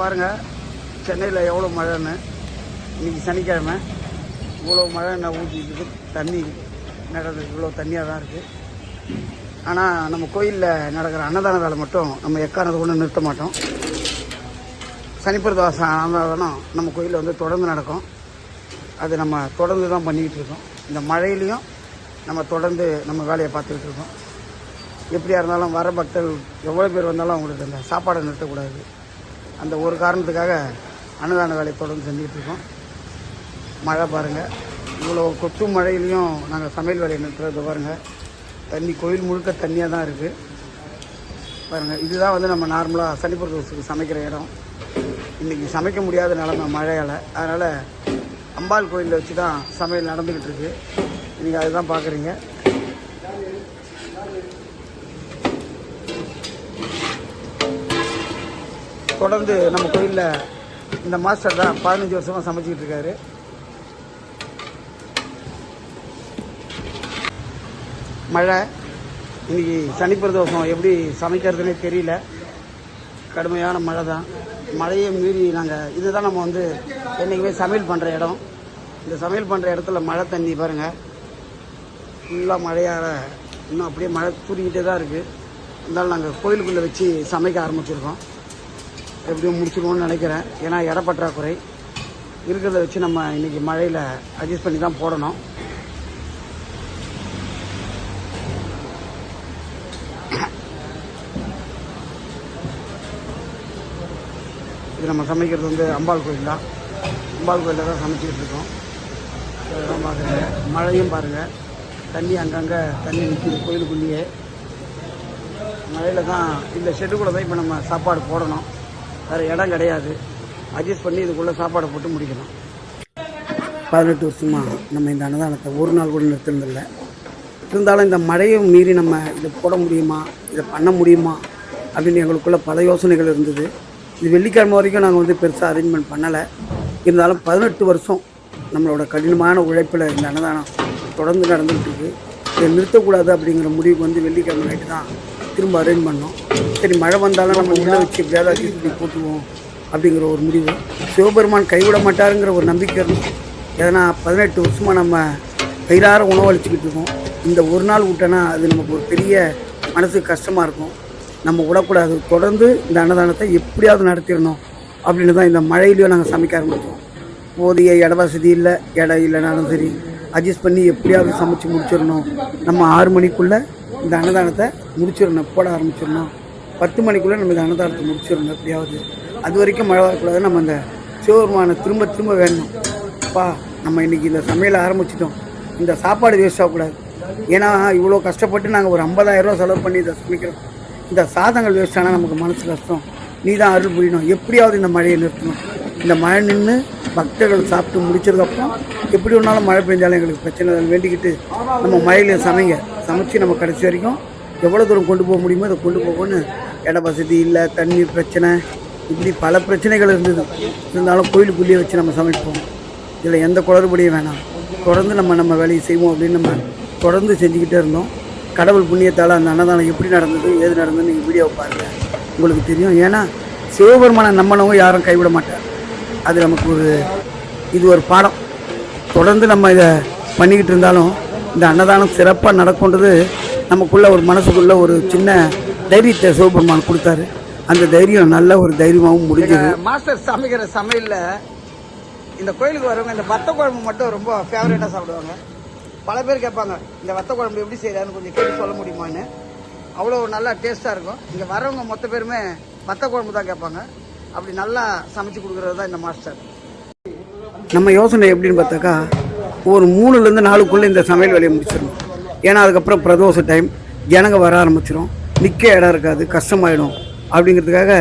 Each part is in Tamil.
பாருங்கள் சென்னையில் எவ்வளோ மழைன்னு. இன்றைக்கி சனிக்கிழமை. இவ்வளோ மழை நான் ஊற்றிட்டு தண்ணி நடந்தது இவ்வளோ தண்ணியாக தான் இருக்குது ஆனால் நம்ம கோயிலில் நடக்கிற அன்னதான வேலை மட்டும் நம்ம எக்கானது ஒன்று நிறுத்த மாட்டோம். சனிப்பிரதாசம் அன்னதானம் நம்ம கோயிலில் வந்து தொடர்ந்து நடக்கும். அது நம்ம தொடர்ந்து தான் பண்ணிக்கிட்டு இருக்கோம். இந்த மழையிலையும் நம்ம தொடர்ந்து நம்ம வேலையை பார்த்துக்கிட்டு இருக்கோம். எப்படியா இருந்தாலும் வர பக்தர்கள் எவ்வளோ பேர் வந்தாலும் அவங்களுக்கு அந்த சாப்பாடை நிறுத்தக்கூடாது. அந்த ஒரு காரணத்துக்காக அன்னதான வேலையை தொடர்ந்து செஞ்சுக்கிட்டு இருக்கோம். மழை பாருங்கள் இவ்வளோ கொத்து மழையிலையும் நாங்கள் சமையல் வேலையை நிறுத்துறது பாருங்கள் தண்ணி கோயில் முழுக்க தண்ணியாக தான் இருக்குது பாருங்கள் இதுதான் வந்து நம்ம நார்மலாக சனிப்பிரதோஷத்துக்கு சமைக்கிற இடம். இன்றைக்கி சமைக்க முடியாத நிலமை மழையால். அதனால் அம்பாள் கோயிலில் வச்சு தான் சமையல் நடந்துக்கிட்டு இருக்கு. நீங்கள் அதுதான் பார்க்குறீங்க தொடர்ந்து நம்ம கோயிலில் இந்த மாஸ்டர் தான் பதினஞ்சு வருஷமாக சமைச்சிக்கிட்டு இருக்காரு. மழை இன்னைக்கு சனி பிரதோஷம் எப்படி சமைக்கிறதுனே தெரியல. கடுமையான மழை தான். மழையை மீறி நாங்கள் இதுதான் நம்ம வந்து என்றைக்குமே சமையல் பண்ணுற இடம். இந்த சமையல் பண்ணுற இடத்துல மழை தண்ணி பாருங்கள் ஃபுல்லாக மழையால் இன்னும் அப்படியே மழை தூரிக்கிட்டே தான் இருக்குது இருந்தாலும் நாங்கள் கோயிலுக்குள்ளே வச்சு சமைக்க ஆரம்பிச்சிருக்கோம். எப்படியும் முடிச்சுக்கணும்னு நினைக்கிறேன். ஏன்னா இட பற்றாக்குறை இருக்கிறத வச்சு நம்ம இன்னைக்கு மழையில் அட்ஜஸ்ட் பண்ணி தான் போடணும். இது நம்ம சமைக்கிறது வந்து அம்பாள் கோயில் தான். அம்பாள் கோயிலில் தான் சமைச்சிக்கிட்டு இருக்கோம். இதெல்லாம் பார்க்குறீங்க மழையும் பாருங்கள் தண்ணி அங்கங்கே தண்ணி நிற்கிது கோயிலுக்குள்ளேயே. மழையில் தான் இந்த ஷெட்டுக்குள்ளே தான் இப்போ நம்ம சாப்பாடு போடணும். வேறு இடம் கிடையாது. அட்ஜஸ்ட் பண்ணி இதுக்குள்ளே சாப்பாடை போட்டு முடிக்கணும் பதினெட்டு வருஷமாக நம்ம இந்த அன்னதானத்தை ஒரு நாள் கூட நிறுத்தினதில்ல. இருந்தாலும் இந்த மழையும் மீறி நம்ம இதை போட முடியுமா? இதை பண்ண முடியுமா? அப்படின்னு எங்களுக்குள்ள பல யோசனைகள் இருந்தது. இது வெள்ளிக்கிழமை வரைக்கும் நாங்கள் வந்து பெருசாக அரேஞ்ச்மெண்ட் பண்ணலை. இருந்தாலும் பதினெட்டு வருஷம் நம்மளோட கடினமான உழைப்பில் இந்த அன்னதானம் தொடர்ந்து நடந்துகிட்டு இருக்கு. இதை நிறுத்தக்கூடாது அப்படிங்கிற முடிவுக்கு வந்து வெள்ளிக்கிழமை நைட்டு தான் திரும்ப அரேஞ்ச் பண்ணோம். சரி மழை வந்தாலும் நம்ம உள்ளே வச்சு எப்படியாவது அட்ஜஸ்ட் பண்ணி அப்படிங்கிற ஒரு முடிவு. சிவபெருமான் கைவிட மாட்டாருங்கிற ஒரு நம்பிக்கை இருந்தோம் ஏன்னா பதினெட்டு வருஷமாக நம்ம வயிறார உணவளிச்சுக்கிட்டு இருக்கோம். இந்த ஒரு நாள் விட்டோன்னா அது நமக்கு ஒரு பெரிய மனசுக்கு கஷ்டமாக இருக்கும். நம்ம விடக்கூடாது. தொடர்ந்து இந்த அன்னதானத்தை எப்படியாவது நடத்திடணும் அப்படின்னு தான் இந்த மழையிலையும் நாங்கள் சமைக்க ஆரம்பித்தோம் போதிய இட வசதி இல்லை இடம் இல்லைனாலும் சரி அட்ஜஸ்ட் பண்ணி எப்படியாவது சமைச்சு முடிச்சிடணும். நம்ம ஆறு மணிக்குள்ளே இந்த அன்னதானத்தை முடிச்சிடணும். போட ஆரம்பிச்சிடணும். பத்து மணிக்குள்ளே நம்ம இந்த அன்னதானத்தை முடிச்சிடணும் எப்படியாவது. அது வரைக்கும் மழை வரக்கூடாது. நம்ம அந்த சிவபெருமானை திரும்ப திரும்ப வேணும். அப்பா நம்ம இன்னைக்கு இந்த சமையலை ஆரம்பிச்சிட்டோம். இந்த சாப்பாடு வேஸ்ட் ஆகக்கூடாது. ஏன்னா இவ்வளோ கஷ்டப்பட்டு நாங்கள் ஒரு 50000 ரூபா செலவு பண்ணி இதை சமைக்கிறோம். இந்த சாதங்கள் வேஸ்ட் ஆனால் நமக்கு மனசு கஷ்டம். நீ தான் அருள் புரியணும். எப்படியாவது இந்த மழையை நிறுத்தணும். இந்த மழை நின்று பக்தர்கள் சாப்பிட்டு முடிச்சதுக்கப்புறம் எப்படி ஒன்றாலும் மழை பெஞ்சாலும் எங்களுக்கு பிரச்சனை வேண்டிக்கிட்டு நம்ம மழையில சமைங்க. சமைச்சு நம்ம கடைசி வரைக்கும் எவ்வளோ தூரம் கொண்டு போக முடியுமோ அதை கொண்டு போகணும்னு இட வசதி இல்லை தண்ணீர் பிரச்சனை இப்படி பல பிரச்சனைகள் இருந்தது. இருந்தாலும் கோயிலுக்குள்ளேயே வச்சு நம்ம சமைப்போம். இதில் எந்த குளறுபடியும் வேணாம். தொடர்ந்து நம்ம நம்ம வேலையை செய்வோம் அப்படின்னு நம்ம தொடர்ந்து செஞ்சுக்கிட்டே இருந்தோம். கடவுள் புண்ணியத்தால் அந்த அன்னதானம் எப்படி நடந்தது ஏது நடந்ததுன்னு நீங்கள் வீடியோவை பாருங்கள் உங்களுக்கு தெரியும். ஏன்னா சிவபெருமானை நம்மளவும் யாரும் கைவிட மாட்டார். அது நமக்கு ஒரு இது ஒரு பாடம். தொடர்ந்து நம்ம இதை பண்ணிக்கிட்டு இருந்தாலும் இந்த அன்னதானம் சிறப்பாக நடக்கும்ன்றது நமக்குள்ள ஒரு மனசுக்குள்ள ஒரு சின்ன தைரியத்தை சிவபெருமான் கொடுத்தாரு. அந்த தைரியம் நல்ல ஒரு தைரியமாகவும் முடிஞ்சது. மாஸ்டர் சமைக்கிற சமையலில் இந்த கோயிலுக்கு வரவங்க இந்த வத்த குழம்பு மட்டும் ரொம்ப ஃபேவரட்டாக சாப்பிடுவாங்க. பல பேர் கேட்பாங்க இந்த வத்த குழம்பு எப்படி செய்யறான்னு கொஞ்சம் கேட்டு சொல்ல முடியுமான்னு? அவ்வளோ நல்லா டேஸ்ட்டாக இருக்கும். இங்கே வரவங்க மொத்த பேருமே வத்த குழம்பு தான் கேட்பாங்க. அப்படி நல்லா சமைச்சு கொடுக்குறது தான் இந்த மாஸ்டர். நம்ம யோசனை எப்படின்னு பார்த்தாக்கா ஒரு மூணுலேருந்து நாலுக்குள்ளே இந்த சமையல் வேலையை முடிச்சிடணும். ஏன்னா அதுக்கப்புறம் பிரதோஷ டைம் ஜனங்க வர ஆரம்பிச்சிடும் நிற்க இடம் இருக்காது கஷ்டமாயிடும். அப்படிங்கிறதுக்காக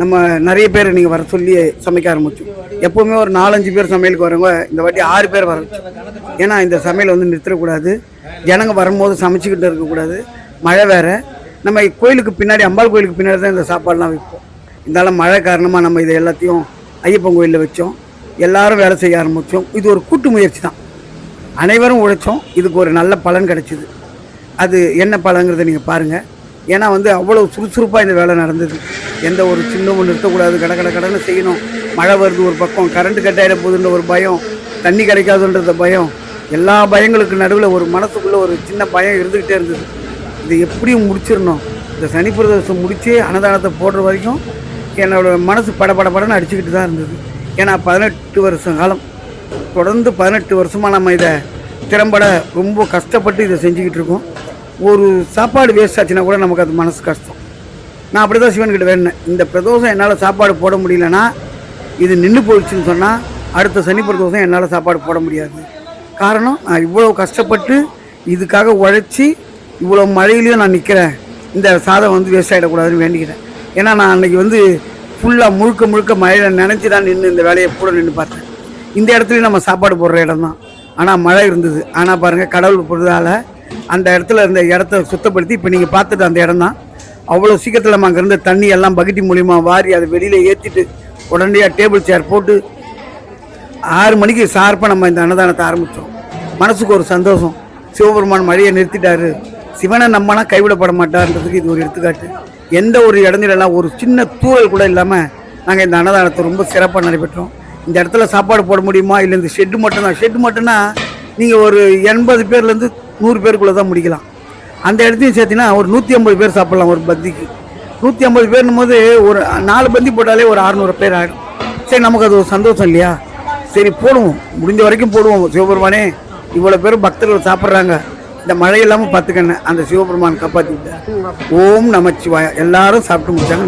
நம்ம நிறைய பேர் நீங்கள் வர சொல்லி சமைக்க ஆரம்பிச்சோம். எப்போவுமே ஒரு நாலஞ்சு பேர் சமையலுக்கு வரவங்க இந்த வாட்டி ஆறு பேர் வர ஏன்னா இந்த சமையல் வந்து நிறுத்தக்கூடாது. ஜனங்க வரும்போது சமைச்சிக்கிட்டு இருக்கக்கூடாது. மழை வேறு. நம்ம கோயிலுக்கு பின்னாடி அம்பாள் கோயிலுக்கு பின்னாடி தான் இந்த சாப்பாடுலாம் வைப்போம். இருந்தாலும் மழை காரணமாக நம்ம இதை எல்லாத்தையும் ஐயப்பன் கோயிலில் வச்சோம். எல்லாரும் வேலை செய்ய ஆரம்பித்தோம் இது ஒரு கூட்டு முயற்சி தான். அனைவரும் உழைச்சோம். இதுக்கு ஒரு நல்ல பலன் கிடைச்சிது. அது என்ன பலங்கிறத நீங்கள் பாருங்கள் ஏன்னா வந்து அவ்வளோ சுறுசுறுப்பாக இந்த வேலை நடந்தது. எந்த ஒரு சின்னமும் நிறுத்தக்கூடாது. கட கட கடன்னு செய்யணும். மழை வருது ஒரு பக்கம். கரண்ட் கட் ஆகிட போகுதுன்ற ஒரு பயம். தண்ணி கிடைக்காதுன்றத பயம். எல்லா பயங்களுக்கு நடுவில் ஒரு மனசுக்குள்ளே ஒரு சின்ன பயம் இருந்துக்கிட்டே இருந்தது. இது எப்படியும் முடிச்சிடணும். இந்த சனி பிரதோஷம் முடித்து அன்னதானத்தை போடுற வரைக்கும் என்னோட மனசு படபடபடன்னு அடிச்சுக்கிட்டு தான் இருந்தது. ஏன்னா பதினெட்டு வருஷம் காலம். தொடர்ந்து பதினெட்டு வருஷமாக நம்ம இதை திறம்பட ரொம்ப கஷ்டப்பட்டு இதை செஞ்சுக்கிட்டு இருக்கோம். ஒரு சாப்பாடு வேஸ்ட் ஆச்சுன்னா கூட நமக்கு அது மனசு கஷ்டம். நான் அப்படி தான் சிவன்கிட்ட வேணேன் இந்த பிரதோஷம் என்னால் சாப்பாடு போட முடியலன்னா இது நின்று போயிடுச்சுன்னு சொன்னால் அடுத்த சனி பிரதோஷம் என்னால் சாப்பாடு போட முடியாது. காரணம் நான் இவ்வளோ கஷ்டப்பட்டு இதுக்காக உழைச்சி இவ்வளோ மழையிலையும் நான் நிற்கிறேன் இந்த சாதம் வந்து வேஸ்ட் ஆகிடக்கூடாதுன்னு வேண்டிக்கிறேன் ஏன்னா நான் அன்றைக்கி வந்து ஃபுல்லாக முழுக்க முழுக்க மழையில் நினச்சி தான் நின்று இந்த வேலையை கூட நின்று பார்த்தேன். இந்த இடத்துலையும் நம்ம சாப்பாடு போடுற இடம் தான் ஆனால் மழை இருந்தது. ஆனால் பாருங்கள் கடவுள் போடுறதால அந்த இடத்துல இருந்த இடத்த சுத்தப்படுத்தி இப்போ நீங்கள் பார்த்துட்டு அந்த இடம் தான் அவ்வளோ சீக்கிரத்தில் நம்ம அங்கேருந்து தண்ணி எல்லாம் பக்கெட்டி மூலிமா வாரி அதை வெளியில் ஏற்றிட்டு உடனடியாக டேபிள் சேர் போட்டு ஆறு மணிக்கு ஷார்ப்பாக நம்ம இந்த அன்னதானத்தை ஆரம்பித்தோம் மனசுக்கு ஒரு சந்தோஷம். சிவபெருமான் மழையை நிறுத்திட்டாரு. சிவனை நம்மனா கைவிடப்பட மாட்டார்ன்றதுக்கு இது ஒரு எடுத்துக்காட்டு. எந்த ஒரு இடத்துலலாம் ஒரு சின்ன தூரல் கூட இல்லாமல் நாங்கள் இந்த அன்னதானத்தை ரொம்ப சிறப்பாக நடைபெற்றோம். இந்த இடத்துல சாப்பாடு போட முடியுமா? இல்லை இந்த ஷெட்டு மட்டும்தான்? ஷெட்டு மட்டும்னா நீங்கள் ஒரு எண்பது பேர்லேருந்து நூறு பேருக்குள்ளே தான் முடிக்கலாம். அந்த இடத்தையும் சேர்த்தினா ஒரு நூற்றி ஐம்பது பேர் சாப்பிட்லாம் ஒரு பந்திக்கு. நூற்றி ஐம்பது பேர்னும் போது ஒரு நாலு பந்தி போட்டாலே ஒரு அறநூறு பேர் ஆகிடும் சரி நமக்கு அது ஒரு சந்தோஷம் இல்லையா? சரி போடுவோம். முடிஞ்ச வரைக்கும் போடுவோம். சிவபெருமானே இவ்வளோ பேரும் பக்தர்கள் சாப்பிட்றாங்க. இந்த மழை இல்லாமல் பார்த்துக்கண்ணே அந்த சிவபெருமான் காப்பாற்றி விட்டார் ஓம் நமச்சிவாயா. எல்லாரும் சாப்பிட்டு முடிச்சாங்க.